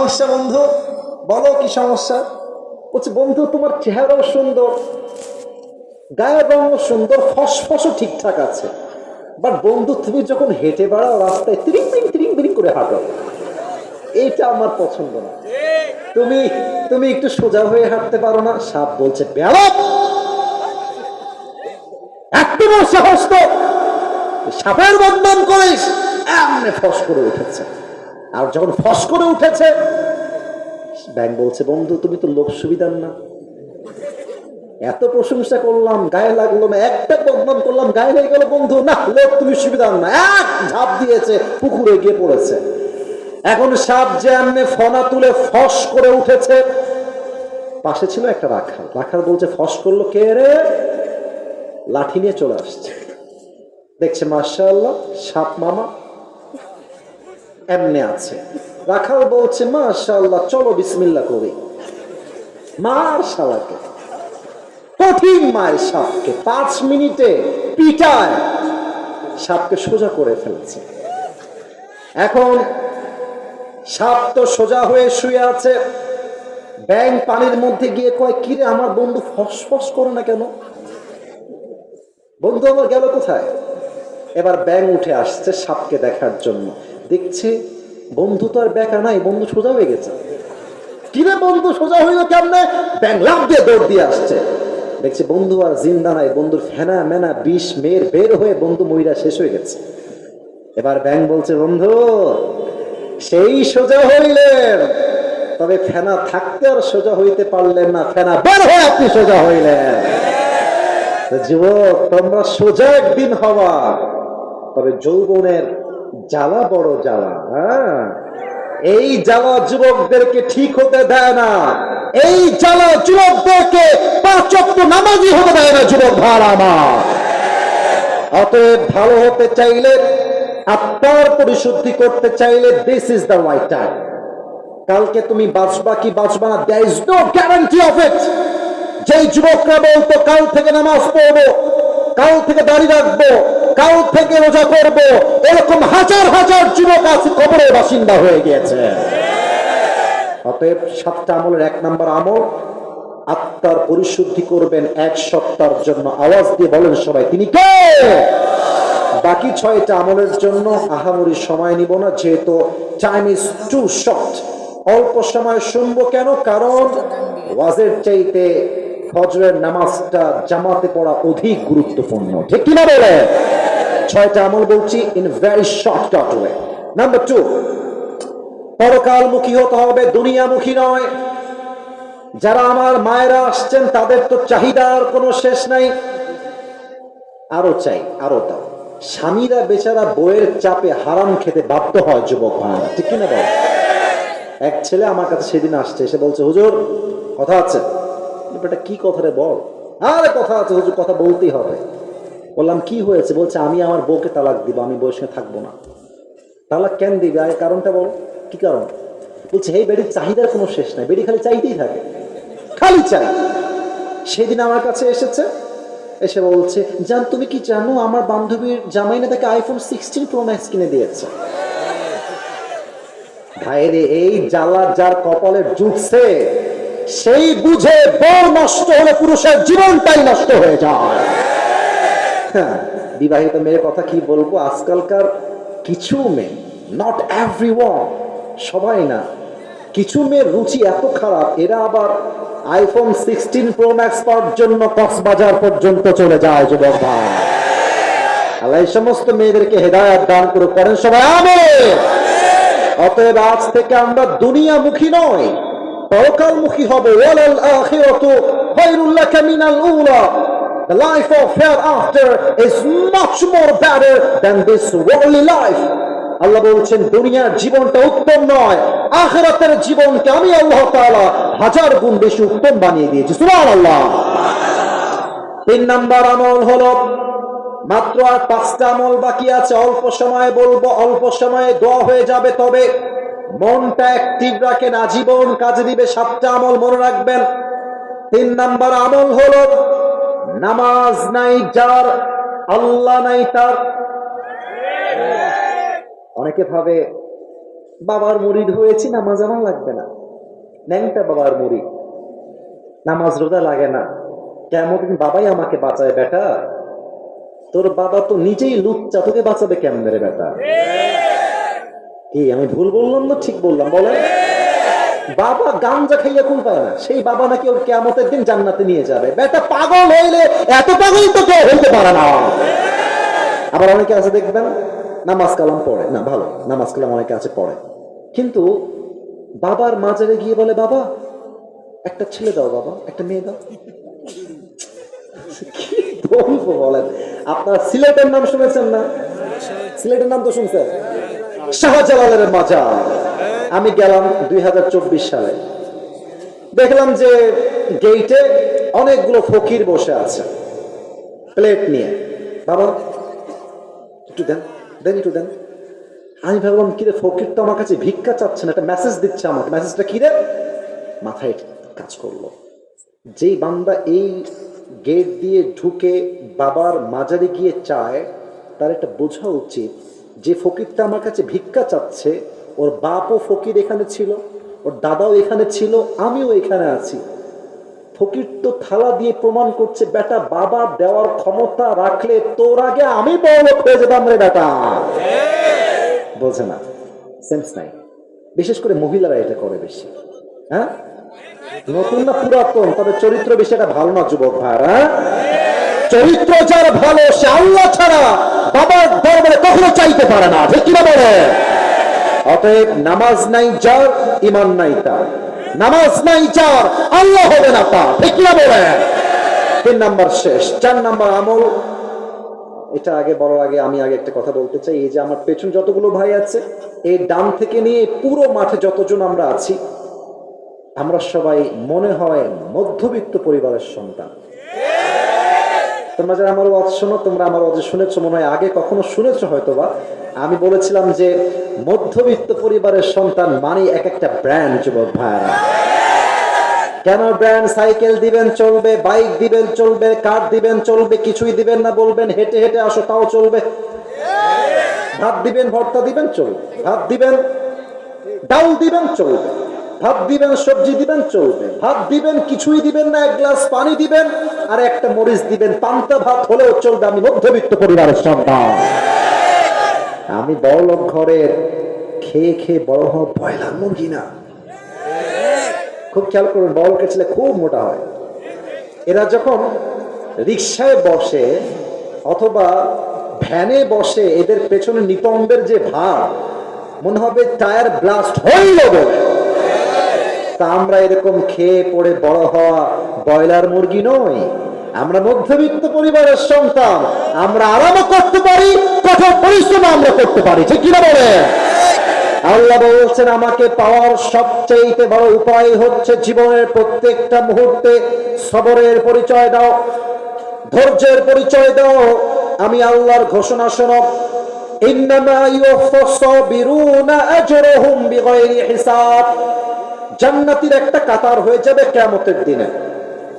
সমস্যা বন্ধু? বলো কি সমস্যা? বলছে, বন্ধু, তোমার চেহারাও সুন্দর। গায়ের রঙও সুন্দর, ফসফসও ঠিকঠাক আছে। বাট বন্ধু, তুমি যখন হেঁটে বেড়াও রাস্তায়, তিরিং বিরিং তিরিং বিরিং করে হাঁটো। এইটা আমার পছন্দ না। তুমি তুমি একটু সোজা হয়ে হাঁটতে পারো না, সাপ বলছে বেড়াপ এত বড় সাহস তো সাপের বদনাম করিস, এমনি ফস করে উঠেছে। আর যখন ফস করে উঠেছে ব্যাংক বলছে, বন্ধু, তুমি তো লোক সুবিধার না। এত প্রশংসা করলাম, গায়ে লাগল না একটা বদনাম করলাম, গায়ে লেগে গেল, বন্ধু, না লোক তুমি সুবিধার না। এক ঝাঁপ দিয়েছে, পুকুরে গিয়ে পড়েছে। এখন সাপ যে এমনি ফনা তুলে ফস করে উঠেছে, পাশে ছিল একটা রাখাল। রাখাল বলছে, ফস করল কে রে? লাঠি নিয়ে চলে আসছে। দেখছে মার্শাল্লাহ সাপ মামা এমনি আছে। রাখাল বলছে, মাশাআল্লাহ, চলো বিসমিল্লা করি। মার শালাকে কঠিন মায়ের সাপকে পাঁচ মিনিটে পিটায়, সাপকে সোজা করে ফেলেছে। এখন সাপ তো সোজা হয়ে শুয়ে আছে। ব্যাং পানির মধ্যে গিয়ে কয় কিরে আমার বন্ধু ফসফস করে না কেন? বন্ধু আমার গেল কোথায়? এবার ব্যাং উঠে আসছে সাপকে দেখার জন্য। দেখছে, বন্ধু তো আর বেকা নাই, বন্ধু সোজা হয়ে গেছে। কিরে বন্ধু, সোজা হইল কেমনে? ব্যাং লাভ দিয়ে দৌড় দিয়ে আসছে। দেখছে বন্ধু আর জিন্দা নাই, বন্ধুর ফেনা মেনা বিষ মেয়ের বের হয়ে বন্ধু মহিলা শেষ হয়ে গেছে। এবার ব্যাং বলছে, বন্ধু, সেই সোজা হইলেন। তবে ফেনা থাকতে আর সোজা হইতে পারলেন না, ফেনা বের হয়ে আপনি সোজা হইলেন। যুবক, তোমরা সোজা একদিন হওয়া তবে যৌবনের জ্বালা বড় জ্বালা হ্যাঁ? এই জ্বালা যুবকদেরকে ঠিক হতে দেয় না। এই জ্বালা যুবকদেরকে পাঁচ অক্ট নামাজি হতে দেয় না, যুবক ভার আমার। অতএব ভালো হতে চাইলে, আত্মার পরিশুদ্ধি করতে চাইলে this is the right time কালকে তুমি বাঁচবা কি বাঁচবা না there is no guarantee of it যেই যুবকরা বলতো, কাল থেকে নামাজ পড়ব, কাল থেকে দাড়ি রাখব কাল থেকে রোজা করব। এরকম হাজার হাজার যুবক আছে কবরের বাসিন্দা হয়ে গিয়েছে। অতএব সাতটা আমলের এক নাম্বার আমল, আত্মার পরিশুদ্ধি করবেন এক সপ্তাহের জন্য। আওয়াজ দিয়ে বলেন সবাই, তিনি কে? বাকি ছয়টা আমলের জন্য আহামরি সময় নিব না, যেহেতু টাইম ইজ টু শর্ট অল্প সময় শুনব কেন? কারণ ওয়াজের চাইতে ফজরের নামাজটা জামাতে পড়া অধিক গুরুত্বপূর্ণ। ঠিক কিনা বলে? ছয়টা আমল বলছি in very short short way number two পরকালমুখী হতে হবে, দুনিয়ামুখী নয়। যারা আমার মায়েরা আসছেন, তাদের তো চাহিদার কোনো শেষ নাই। আরও চাই, আরও দাও। স্বামীরা বেচারা বইয়ের চাপে হারাম খেতে বাধ্য হয়, যুবক ভাইরা ঠিক কিনা বল? এক ছেলে আমার কাছে সেদিন আসছে, এসে বলছে, হুজুর, কথা আছে? এটা কি কথা রে বল? আরে, কথা আছে, হুজুর, কথা বলতেই হবে। বললাম, কি হয়েছে? বলছে, আমি আমার বউকে তালাক দিব, আমি বউয়ের সঙ্গে থাকব না। তালাক কেন দিবে? আরে কারণটা বল। কি কারণ? বলছে, এই বেডির চাহিদার কোনো শেষ নাই বেডি খালি চাইতেই থাকে, খালি চাই। সেদিন আমার কাছে এসেছে, এসে বলছে, জান, তুমি কি জানো, আমার বান্ধবীর জামাইনা তাকে আইফোন সিক্সটিন প্রো ম্যাক্স কিনে দিয়েছে? ভাইরে, এই জ্বালা যার কপালে জুটছে, সেই বুঝে বর নষ্ট হলে পুরুষের জীবনটাই নষ্ট হয়ে যায়। বিবাহিত মেয়ের কথা কি বলব? আজকালকার কিছু মেয়ে নট এভরি সবাই না, কিছু মেয়ের রুচি এত খারাপ, এরা আবার আইফোন সিক্সটিন প্রো ম্যাক্স পাওয়ার জন্য কক্সবাজার পর্যন্ত চলে যায়, যুবক ভাই। আল্লাহ এই সমস্ত মেয়েদেরকে হেদায়াত দান করে করেন সবাই, আমেন। অতএব আজ থেকে আমরা দুনিয়ামুখী নয় পরকালমুখী হবে, ওয়ালাল আখিরাতু খায়রুল লাকা মিনাল উলা। The life of hereafter is much more better than this worldly life. আল্লাহ বলছেন, দুনিয়ার জীবনটা উত্তম নয়, আখেরাতের জীবনকে আমি আল্লাহ তাআলা হাজার গুণ বেশি উত্তম বানিয়ে দিয়েছি। সুবহানাল্লাহ। তিন নাম্বার আমল হলো, মাত্র আর পাঁচটা আমল বাকি আছে, অল্প সময়ে বলব, অল্প সময়ে দোয়া হয়ে যাবে, তবে মনটা অ্যাক্টিভ রাখেন, আজীবন কাজে দিবে, সাতটা আমল মনে রাখবেন। তিন নাম্বার আমল হলো নামাজ নাই যার, আল্লাহ নাই তার। অনেকে ভাবে, বাবার মুড়ি হয়েছি, নামাজ আমার লাগবে না। ন্যাংটা বাবার মুড়ি নামাজ রোজা লাগে না। কেমন বাবাই আমাকে বাঁচায় বেটা? তোর বাবা তো নিজেই লুচ্চা, তোকে বাঁচাবে কেমন বেটা? কি, আমি ভুল বললাম না ঠিক বললাম? বলে বাবা গাঞ্জা খাইয়া কোন পায় না। সেই বাবা নাকি ওর কেমতের দিন জান্নাতে নিয়ে যাবে। বেটা পাগল হইলে এত পাগল তো কেউ হইতে পারে না। আবার অনেকে আছে দেখবেন, নামাজ কালাম পড়ে। না, ভালো, নামাজ কালাম অনেকে আছে পড়ে। কিন্তু বাবার মাজারে গিয়ে বলে, বাবা, একটা ছেলে দাও বাবা, একটা মেয়ে দাও। বলব বলেন? আপনারা সিলেটের নাম শুনেছেন না? সিলেটের নাম তো শুনছেন? শাহজালালের মাজার। আমি গেলাম দুই হাজার চব্বিশ সালে। দেখলাম যে গেইটে অনেকগুলো ফকির বসে আছে। প্লেট নিয়ে। বাবা, একটু দেন দেন একটু দেন। আমি ভাবলাম, কিরে ফকির তো আমার কাছে ভিক্ষা চাচ্ছে না, একটা মেসেজ দিচ্ছে আমাকে। মেসেজটা কিরে মাথায় কাজ করল। যেই বান্দা এই গেট দিয়ে ঢুকে বাবার মাজারে গিয়ে চায়, তার একটা বোঝা উচিত যে ফকিরটা আমার কাছে ভিক্ষা চাচ্ছে ওর বাপও ফকির এখানে ছিল, ওর দাদাও এখানে ছিল, আমিও এখানে আছি। ফকির তো থালা দিয়ে প্রমাণ করছে, বেটা, বাবা দেওয়ার ক্ষমতা রাখলে তোর আগে আমি বড় হয়ে যেতাম রে বেটা। বোঝে না সেন্স নাই। বিশেষ করে মহিলারা এটা করে বেশি হ্যাঁ? নতুন না পুরাতন, তবে চরিত্র বেশি এটা ভালো না, যুবক ভাইরা চরিত্র যার ভালো, সে আল্লাহ ছাড়া বাবার দরবারে কখনো চাইতে পারে না, ঠিক কিনা বলে? অতএব নামাজ নাই যার ইমান নাই তার। নামাজ নাই যার, আল্লাহ হবে না তা ঠিক কিনা বলে? তিন নাম্বার শেষ, চার নাম্বার আমল। এটা আগে বড় আগে আমি আগে একটা কথা বলতে চাই, এই যে আমার পেছন যতগুলো ভাই আছে, এই ডান থেকে নিয়ে পুরো মাঠে যতজন আমরা আছি, আমরা সবাই মনে হয় মধ্যবিত্ত পরিবারের সন্তান। তোমরা যারা আমার ওয়াজ শোনো, তোমরা আমার ওয়াজ শুনেছো, মনে হয় আগে কখনো শুনেছো হয়তো বা আমি বলেছিলাম যে, মধ্যবিত্ত পরিবারের সন্তান মানে এক একটা ব্র্যান্ড, যুবক ভাইয়ারা। কেন ব্র্যান্ড সাইকেল দিবেন, চলবে, বাইক দিবেন, চলবে, কার দিবেন, চলবে, কিছুই দিবেন না, বলবেন, হেঁটে হেঁটে আসো, তাও চলবে। ভাত দিবেন, ভর্তা দিবেন, চলবে। ভাত দিবেন, ডাল দিবেন, চলবে। ভাত দিবেন, সবজি দিবেন, চলবে। ভাত দিবেন, কিছুই দিবেন না, এক গ্লাস পানি দিবেন, আর একটা মরিচ দিবেন। পান্তা ভাত হলেও চলবে, আমি মধ্যবিত্ত পরিবারের সন্তান। আমি বড় লোক ঘরের খেয়ে খেয়ে বড় হওয়া ব্রয়লার মুরগি না। খুব খেয়াল করুন, বড় লোকের ছেলে খুব মোটা হয়। এরা যখন রিক্সায় বসে অথবা ভ্যানে বসে, এদের পেছনে নিতম্বের যে ভার, মনে হবে টায়ার ব্লাস্ট হইল বলে। তা আমরা এরকম খেয়ে পড়ে বড় হওয়া ব্রয়লার মুরগি নই। আমরা মধ্যবিত্ত পরিবারের সন্তান। আমরা আরামও করতে পারি, কঠোর পরিশ্রম আমরা করতে পারি। ঠিক কিনা বলে? আল্লাহ বলছেন, আমাকে পাওয়ার সবচেয়ে বড় উপায় হচ্ছে জীবনের প্রত্যেকটা মুহূর্তে সবরের পরিচয় দাও, ধৈর্যের পরিচয় দাও। আমি আল্লাহর ঘোষণা শোনো, ইন্নামা ইউফাস সাবিরুনা আজরুহুম বিগাইরি হিসাব। জান্নাতীর একটা কাতার হয়ে যাবে কিয়ামতের দিনে।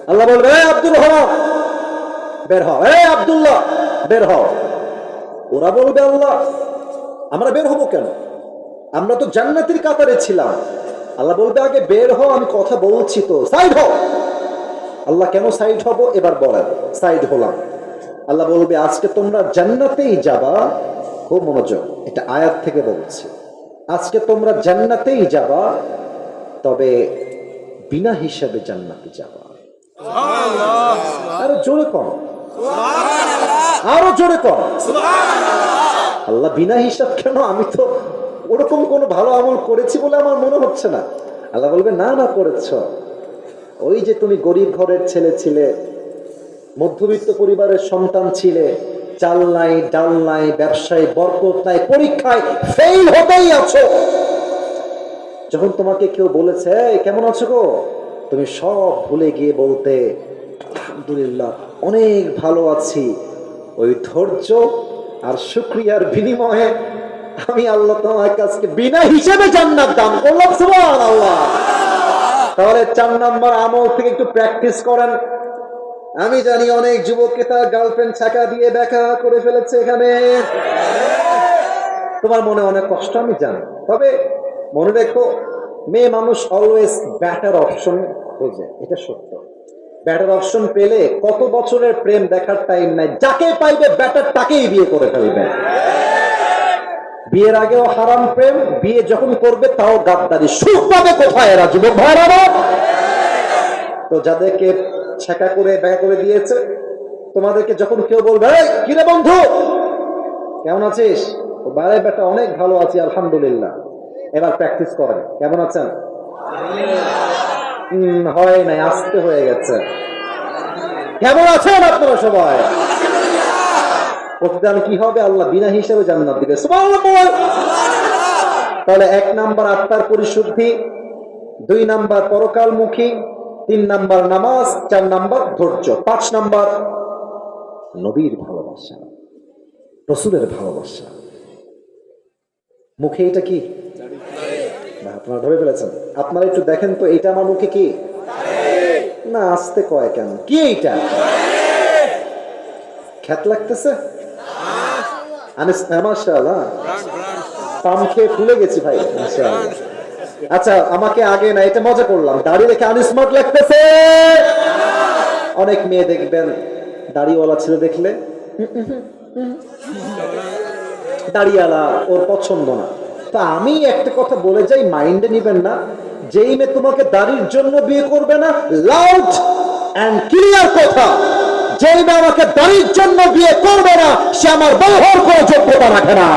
আল্লাহ বলবে আব্দুল রহমান, বের হও। এই আব্দুল্লাহ, বের হও। ওরা বলবে, আল্লাহ, আমরা বের হব কেন? আমরা তো জান্নাতির কাতারে ছিলাম। আল্লাহ বলবে, আগে বের হও, আমি কথা বলছি তো। সাইড হও। আল্লাহ, কেন সাইড হব? এবার বলেন, সাইড হলাম। আল্লাহ বলবে, আজকে তোমরা জান্নাতেই যাবা। খুব মনোযোগ, এটা আয়াত থেকে বলছি। আজকে তোমরা জান্নাতেই যাবা তবে বিনা হিসাবে জান্নাতে যাবা আরও জোরে কম। আরও জোরে কম। আল্লাহ বিনা হিসাব কেন আমি তো ওরকম কোনো ভালো আমল করেছি বলে আমার মনে হচ্ছে না। আল্লাহ বলবে না না করেছ। ওই যে তুমি গরিব ঘরের ছেলে ছিলে মধ্যবিত্ত পরিবারের সন্তান ছিলে চাল নাই ডাল নাই ব্যবসায় বরকত নাই পরীক্ষায় ফেল হতেই আছো। যখন তোমাকে কেউ বলেছে কেমন আছো গো? তুমি সব ভুলে গিয়ে বলতে, আলহামদুলিল্লাহ, অনেক ভালো আছি। ওই ধৈর্য আর শুক্রিয়ার বিনিময়ে আমি আল্লাহ তোমার কাছে বিনা হিসেবে জান্নাত দান করলাম, সুবহানাল্লাহ। তাহলে চার নাম্বার আমল থেকে একটু প্র্যাকটিস করেন। আমি জানি অনেক যুবককে তার গার্লফ্রেন্ড ছাকা দিয়ে দেখা করে ফেলেছে এখানে। তোমার মনে অনেক কষ্ট, আমি জানি। তবে মনে রেখো মেয়ে মানুষ অলওয়েজ ব্যাটার অপশন খোঁজে এটা সত্য। ব্যাটার অপশন পেলে কত বছরের প্রেম দেখার টাইম নাই যাকে পাইবে ব্যাটার তাকেই বিয়ে করে ফেলবে। বিয়ের আগেও হারাম প্রেম বিয়ে যখন করবে তাও গাদ্দারি। সুখ পাবে কোথায় এরা যুবক ভাইরা? তো যাদেরকে ছেঁকা করে ব্যয় করে দিয়েছে তোমাদেরকে যখন কেউ বলবে "এই, কিরে বন্ধু? কেমন আছিস? বাইরে বেটা অনেক ভালো আছি আলহামদুলিল্লাহ। এবার প্র্যাকটিস করেন। কেমন আছেন? হয় নাই, আসতে হয়ে গেছে। কেমন আছেন আপনারা সবাই? প্রতিদান কি হবে? আল্লাহ বিনা হিসেবে জান্নাত দিবে। তাহলে এক নাম্বার আত্মার পরিশুদ্ধি, দুই নাম্বার পরকালমুখী, তিন নাম্বার নামাজ, চার নাম্বার ধৈর্য, পাঁচ নাম্বার নবীর ভালোবাসা, রসুলের ভালোবাসা। মুখে এটা কি? না, আপনারা ধরে ফেলেছেন। আপনারা একটু দেখেন তো এটা আমার মুখে কি? না আসতে কয় কেন? কি এইটা? খ্যাত লাগতেছে? আনিস মাশাআল্লাহ। পাম খেয়ে ফুলে গেছি ভাই আচ্ছা আমাকে আগে না এটা মজা করলাম। দাড়ি রেখে আনস্মার্ট লাগতেছে। অনেক মেয়ে দেখবেন দাড়িওয়ালা ছিল দেখলে। দাড়িওয়ালা ওর পছন্দ না। তা আমি একটা কথা বলে যাই, মাইন্ডে নিবেন না। যেই মেয়ে তোমাকে দাড়ির জন্য বিয়ে করবে না লাউড অ্যান্ড ক্লিয়ার কথা। যেই মেয়ে আমাকে দাড়ির জন্য বিয়ে করবে না, সে আমার ব্যবহার করে যোগ্যতা রাখে না।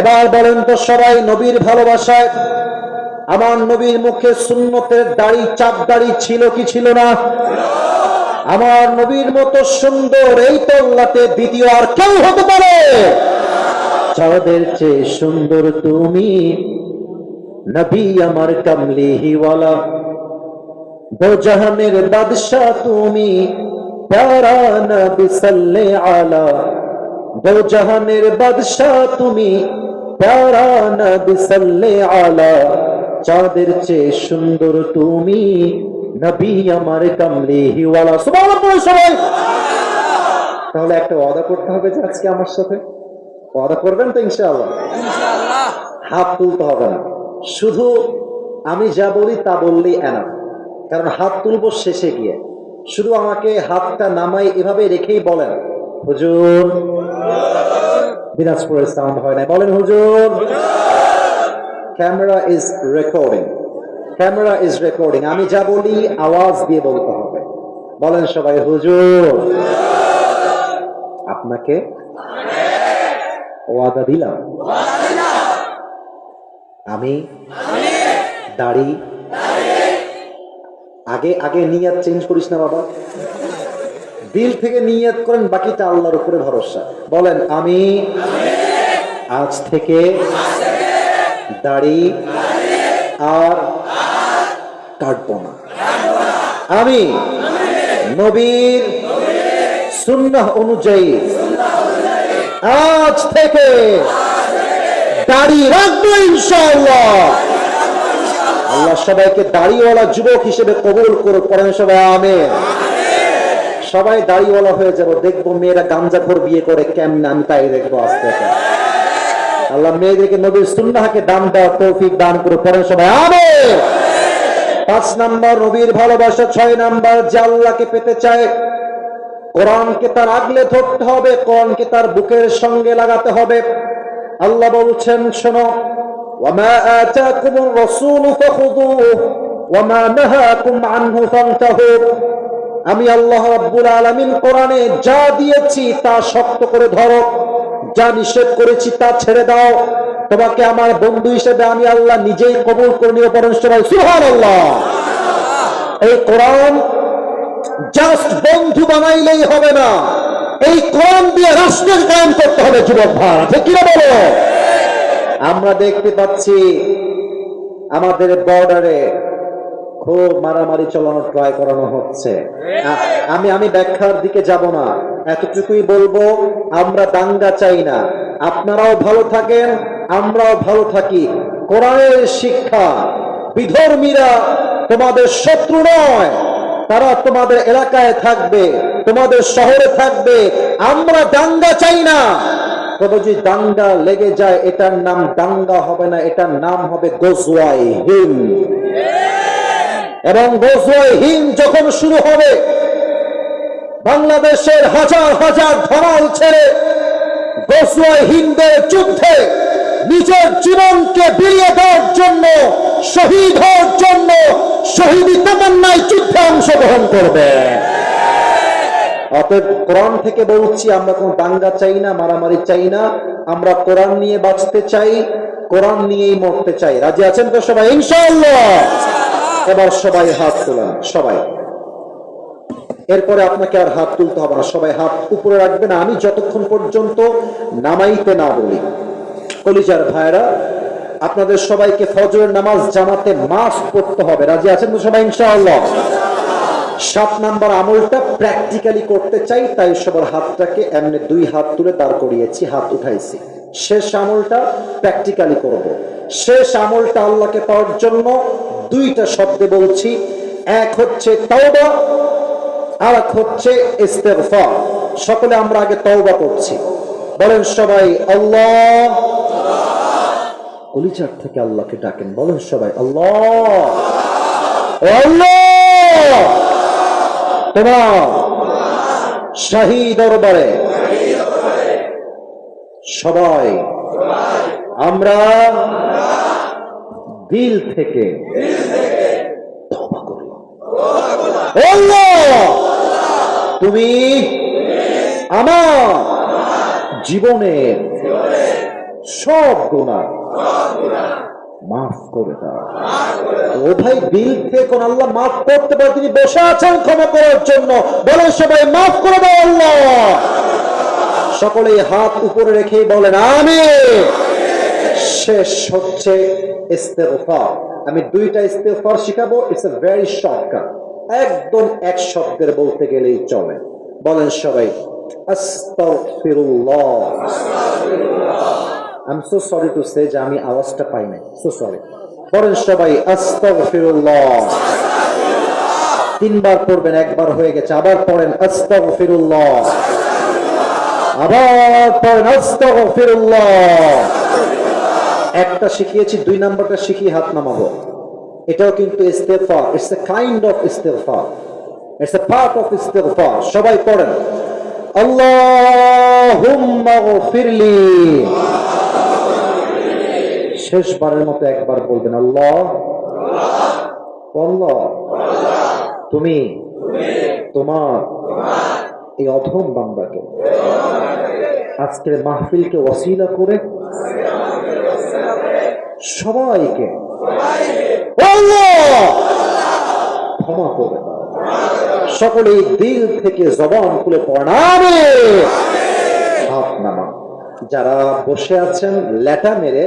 এবার বলেন তো সবাই নবীর ভালোবাসায়, আমার নবীর মুখে সুন্নতের দাড়ি, চাপ দাড়ি ছিল কি ছিল না? আমার নবীর মতো সুন্দর এই তল্লাতে দ্বিতীয় আর কেউ হতে পারে? চাঁদের চেয়ে সুন্দর তুমি। নবী আমার কামলি হিওয়ালা দো জাহানের বাদশাহ তুমি। প্যারা নবী সাল্লে আলা দো জাহানের বাদশাহ তুমি। প্যারা নবী সাল্লে আলা চাঁদের চেয়ে সুন্দর তুমি। নবী আমার কামলি হিওয়ালা সবাই। তাহলে একটা ওয়াদা করতে হবে যে আজকে আমার সাথে। ওয়াদা করবেন তো ইনশাআল্লাহ? হাত তুলতে হবে না। শুধু আমি যা বলি তা বললেই এনাফ। কারণ হাত তুলবো শেষে গিয়ে। শুধু আমাকে হাতটা নামাই এভাবে রেখেই বলেন। হুজুর। দিনাজপুরের সাউন্ড হয় না বলেন হুজুর। Camera is recording camera is recording আমি যা বলি আওয়াজ দিয়ে বলতে হবে। বলেন সবাই হুজুর। আপনাকে ওয়াদা দিলাম। আমি দাড়ি। আগে আগে নিয়াত চেঞ্জ করিস না বাবা। দিল থেকে নিয়াত করেন, বাকিটা আল্লাহর উপরে ভরসা। বলেন, আমি আজ থেকে দাড়ি আর কাটবো না। আমি নবীর সুন্নাহ অনুযায়ী আজ থেকে দাড়ি রাখব ইনশাআল্লাহ। আল্লাহ সবাইকে দাড়িওয়ালা যুবক হিসেবে কবুল করে পড়েন সবাই, আমেন। সবাই দাড়িওয়ালা হয়ে যাব, দেখব মেয়েরা গাঞ্জাখোর বিয়ে করে কেমন, আমি তাই দেখব আস্তে আস্তে আল্লাহ মেয়েদেরকে নবীর সুন্নাহকে দান দেওয়ার তৌফিক দান করে পড়েন সবাই, আমেন। পাঁচ নাম্বার, নবীর ভালোবাসা, ছয় নাম্বার, যে আল্লাহকে পেতে চায় কোরআনকে তার আগলে ধরতে হবে, কোরআনকে তার বুকের সঙ্গে লাগাতে হবে। আল্লাহ বলছেন, শোনো আনহু ফান্তাহু। আমি আল্লাহ রাব্বুল আলামিন কোরআনে যা দিয়েছি তা শক্ত করে ধরো, যা নিষেধ করেছি তা ছেড়ে দাও। তোমাকে আমার বন্ধু হিসেবে আমি আল্লাহ নিজেই কবুল করে নিয়ে সুবহানাল্লাহ! এই কোরআন জাস্ট বন্ধু বানাইলেই হবে না। এই কোরআন দিয়ে রাষ্ট্রের কায়েম করতে হবে যুবক ভাই, ঠিক কিনা বলো? আমরা দেখতে পাচ্ছি আমাদের বর্ডারে খুব মারামারি চালানোর ট্রাই করানো হচ্ছে। আমি আমি ব্যাখ্যার দিকে যাব না। এতটুকুই বলব, আমরা দাঙ্গা চাই না। আপনারাও ভালো থাকেন, আমরাও ভালো থাকি। কোরআনের শিক্ষা, বিধর্মীরা তোমাদের শত্রু নয়। তারা তোমাদের এলাকায় থাকবে, তোমাদের শহরে থাকবে। আমরা দাঙ্গা চাই না। তবে দাঙ্গা লেগে যায়, এটার নাম দাঙ্গা হবে না, এটার নাম হবে গোজওয়াই হিন্দ। এবং গোজওয়াই হিন্দ যখন শুরু হবে, বাংলাদেশের হাজার হাজার ধরাল ছেড়ে গোসওয়াই হিন্দের যুদ্ধে নিজের জীবনকে বিলিয়ে দেওয়ার জন্য, শহীদ হওয়ার জন্য শহীদি তামান্নায় যুদ্ধে অংশগ্রহণ করবে। অতএব কোরআন থেকে বলছি, আমরা কোনো দাঙ্গা চাই না, মারামারি চাই না, আমরা কোরআন নিয়ে বাঁচতে চাই, কোরআন নিয়েই মরতে চাই। রাজি আছেন তো সবাই? ইনশাআল্লাহ। এবার সবাই হাত তোলেন, সবাই। এরপরে আপনাকে আর হাত তুলতে হবে না, সবাই হাত উপরে রাখবেন। আমি যতক্ষণ পর্যন্ত নামাইতে না বলি কলিজার ভাইরা আপনাদের সবাইকে ফজরের নামাজ জামাতে মাস পড়তে হবে। রাজি আছেন তো সবাই, ইনশাআল্লাহ? সাত নাম্বার আমলটা প্র্যাকটিক্যালি করতে চাই, তাই সবার হাতটাকে এমনি দুই হাত তুলে দাঁড় করিয়েছি, হাত উঠাইছি। শেষ আমলটা প্র্যাকটিক্যালি করব। শেষ আমলটা আল্লাহকে পাওয়ার জন্য দুইটা শব্দে বলছি। এক হচ্ছে তাওবা আর এক হচ্ছে ইস্তেগফার। সকলে আমরা আগে তওবা করছি। বলেন সবাই, আল্লাহ কলিজার থেকে আল্লাহকে ডাকেন, বলেন সবাই, আল্লাহ! আল্লাহ! তোমার শাহী দরবারে সবাই, আমরা দিল থেকে তুমি আমার জীবনের সব গুণা মাফ করে দাও। ও ভাই দিল থেকে কোন আল্লাহ মাফ করতে পারে? তিনি বসে আছেন ক্ষমা করার জন্য। বলেন সবাই, মাফ করে দাও আল্লাহ। সকলেই হাত উপরে রেখেই বলেন আমি শেষ হচ্ছে ইস্তেগফার। আমি দুইটা ইস্তেগফার শিখাবো। ইটস এ ভেরি শর্টকাট একদম এক শব্দের বলতে গেলেই চলে। বলেন সবাই, আস্তাগফিরুল্লাহ। I am so sorry to say যে আমি আওয়াজটা পাই নাই। সো সরি সবাই, আস্তাগফিরুল্লাহ। তিনবার পড়বেন, একবার হয়ে গেছে। আবার পড়েন, আস্তাগফিরুল্লাহ। আবার পড়েন, আস্তাগফিরুল্লাহ। একটা শিখিয়েছি, দুই নাম্বারটা শিখিয়ে হাত নামাবো। এটাও কিন্তু ইস্তেগফার। ইটস এ কাইন্ড অফ ইস্তেগফার। ইটস এ পার্ট অফ সবাই পড়েন। আল্লাহুম্মা গফিরলি। শেষবারের মতো একবার বলবেন, আল্লাহ আল্লাহ, তুমি, তোমার এই অধম বান্দাকে আজকের মাহফিলকে ওসিলা করে সবাইকে ক্ষমা করে সকলেই দিল থেকে জবান খুলে পড়াবে হাত নামা যারা বসে আছেন লেটা মেরে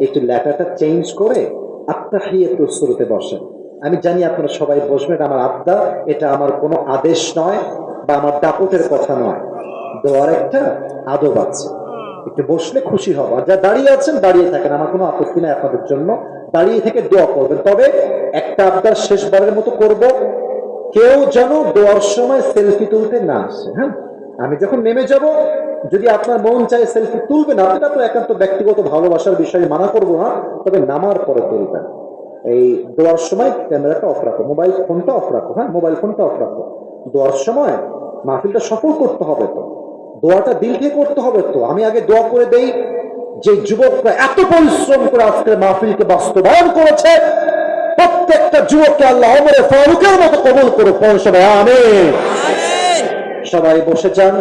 একটু ল্যাটাটা চেঞ্জ করে আত্মা আত্মাহিয়াত শুরুতে বসেন। আমি জানি আপনারা সবাই বসবেন আমার আবদা, এটা আমার কোনো আদেশ নয় বা আমার দাপটের কথা নয়। দোয়ার একটা আদব আছে। একটু বসলে খুশি হব। আর যা দাঁড়িয়ে আছেন, দাঁড়িয়ে থাকেন। আমার কোনো আপত্তি নাই আপনাদের জন্য। দাঁড়িয়ে থেকে দোয়া করবেন। তবে একটা আবদার শেষবারের মতো করব, কেউ যেন দোয়ার সময় সেলফি তুলতে না আসে হ্যাঁ? আমি যখন নেমে যাব, যদি আপনার মন চায় সেলফি তুলবেন এটা তো একান্ত ব্যক্তিগত ভালোবাসার বিষয়ে মানা করব না, তবে নামার পরে তুলবেন। এই দোয়ার সময় ক্যামেরাটা অফ রাখো মোবাইল ফোনটা অফ রাখো হ্যাঁ মোবাইল ফোনটা অফ রাখো। দোয়ার সময় মাহফিলটা সফল করতে হবে তো, দোয়াটা দিল থেকে করতে হবে তো। আমি আগে দোয়া করে দেই, যে যুবকরা এত পরিশ্রম করে আজকে মাহফিলকে বাস্তবায়ন করেছে, প্রত্যেকটা যুবককে আল্লাহ ফারুকের মতো কবল করে সবাই আমি সবাই বসে যান।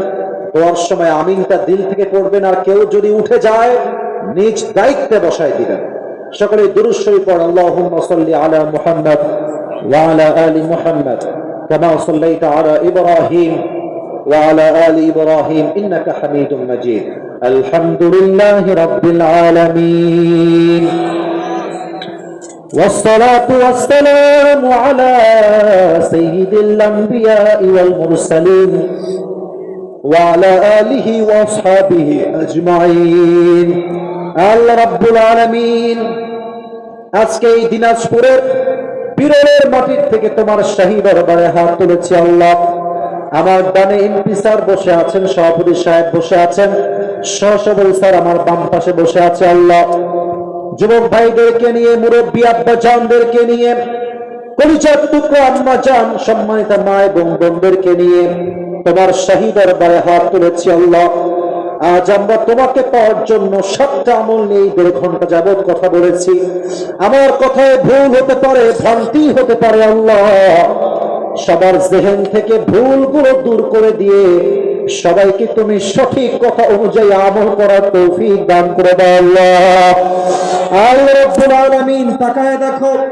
দোয়ার সময় আমিনটা দিল থেকে পড়বেন আর কেউ যদি উঠে যায়, নিজ দায়িত্বে বসায় দিবেন। সকলে দুরুদ শরীফ পড় আলা মুহাম্মদ ওয়া আলা আলি والصلاة والسلام على سيد الأنبياء والمرسلين وعلى آله وأصحابه أجمعين আল্লাহ রাব্বুল আলামিন আজকে এই দিনাজপুরের বিরলের মাটির থেকে তোমার শাহী দরবারে হাত তুলেছি আল্লাহ আমার ডানে এমপি স্যার বসে আছেন সভাপতি সাহেব বসে আছেন সহসবল স্যার আমার বাম পাশে বসে আছে আল্লাহ যুবক ভাইদেরকে নিয়ে, মুরব্বী আব্বা জানদেরকে নিয়ে পরিচয় টুকরো আম্মা জান, সম্মানিত মা এবং বোনদেরকে নিয়ে তোমার শাহী দরবারে হাত তুলেছি আল্লাহ। আজ আমরা তোমাকে পাওয়ার জন্য সাতটা আমল নিয়ে দেড় ঘণ্টা যাবৎ কথা বলেছি। আমার কথায় ভুল হতে পারে, ভ্রান্তি হতে পারে আল্লাহ। সবার জেহেন থেকে ভুলগুলো দূর করে দিয়ে সবাইকে তুমি সঠিক কথা অনুযায়ী আমল করার তৌফিক দান করে দাও আল্লাহ। আল্লাহ রাব্বুল আলামিন তাকায় দেখো